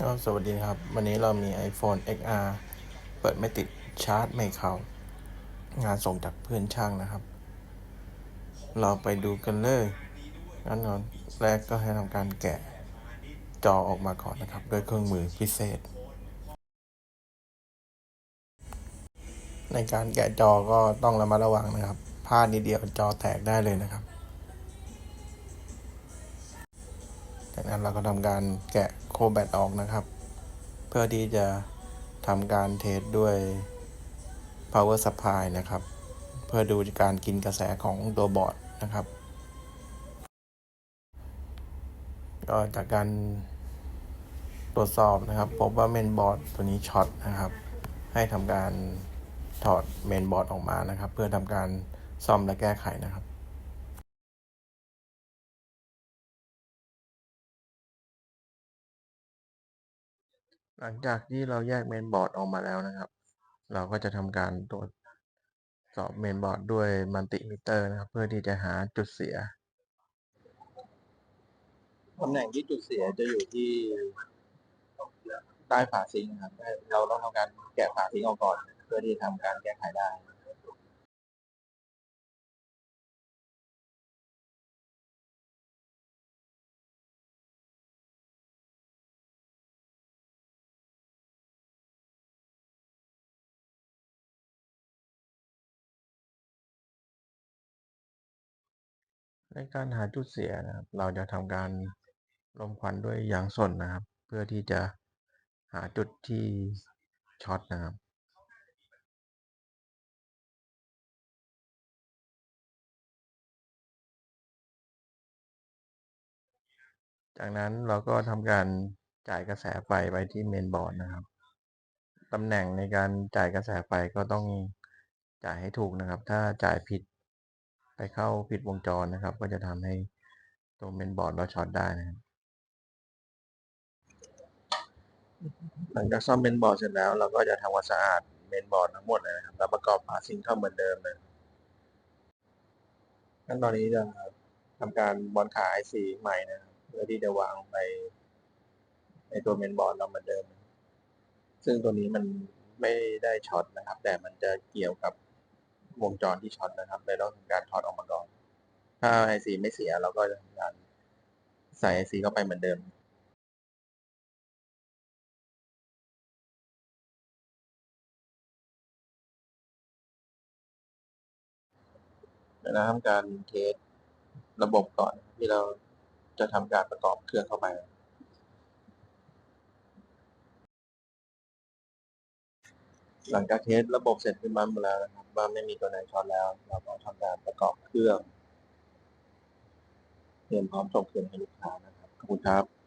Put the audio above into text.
ก็สวัสดีครับ วันนี้เรามี iPhone XR เปิดไม่ติดชาร์จไม่เข้างานส่งจากเพื่อนช่างนะครับ เราไปดูกันเลยงั้นตอนแรกก็ให้ทำการแกะจอออกมาก่อนนะครับ ด้วยเครื่องมือพิเศษ ในการแกะจอก็ต้องระมัดระวังนะครับพลาดนิดเดียวจอแตกได้เลยนะครับ จากนั้นเราก็ทำการแกะโคแบตออกนะครับ เพื่อที่จะทำการเทสด้วย power supply นะครับ เพื่อดูการกินกระแสของตัวบอร์ดนะครับ ก็จากการตรวจสอบนะครับ พบว่าเมนบอร์ดตัวนี้ช็อตนะครับ ให้ทำการถอดเมนบอร์ดออกมานะครับ เพื่อทำการซ่อมและแก้ไขนะครับ หลังจากที่เราแยกเมนบอร์ดออกมาแล้วนะครับ เราก็จะทำการตรวจสอบเมนบอร์ดด้วยมัลติมิเตอร์นะครับ เพื่อที่จะหาจุดเสียตำแหน่งที่จุดเสียจะอยู่ที่ใต้ฝาซิงค์นะครับ เราต้องทำการแกะฝาซิงค์ออกก่อน เพื่อที่ทำการแก้ไขได้ ในการหาจุดเสียนะครับ เราจะทำการลมควันด้วยยางสนนะครับ เพื่อที่จะหาจุดที่ช็อตนะครับจากนั้นเราก็ทำการจ่ายกระแสไฟไปที่เมนบอร์ดนะครับ ตำแหน่งในการจ่ายกระแสไฟก็ต้องจ่ายให้ถูกนะครับ ถ้าจ่ายผิด ไปเข้าผิดวงจรนะครับ ก็จะทำให้ตัวเมนบอร์ดเราช็อตได้นะครับหลังจากซ่อมเมนบอร์ดเสร็จแล้วเราก็จะทำความสะอาดเมนบอร์ดทั้งหมดเลยนะครับแล้วประกอบฝาซิงค์เข้าเหมือนเดิมเลยขั้นตอนนี้จะทำการบอลขาไอซีใหม่นะครับเพื่อที่จะวางในในตัวเมนบอร์ดเราเหมือนเดิม ซึ่งตัวนี้มันไม่ได้ช็อตนะครับ แต่มันจะเกี่ยวกับ วงจรที่ช็อตนะครับเลยต้องทำการถอดออกมาก่อน ถ้าไอซีไม่เสียเราก็จะทำการใส่ไอซีเข้าไปเหมือนเดิมเดี๋ยวเราทำการเทสระบบก่อนที่เราจะทำการประกอบเครื่องเข้าไป หลังจากเทสระบบเสร็จขึ้นมาหมดแล้วนะครับว่าไม่มีตัวไหนช็อตแล้ว เราก็ทำการประกอบเครื่องเตรียมพร้อมส่งคืนให้ลูกค้านะครับขอบคุณครับ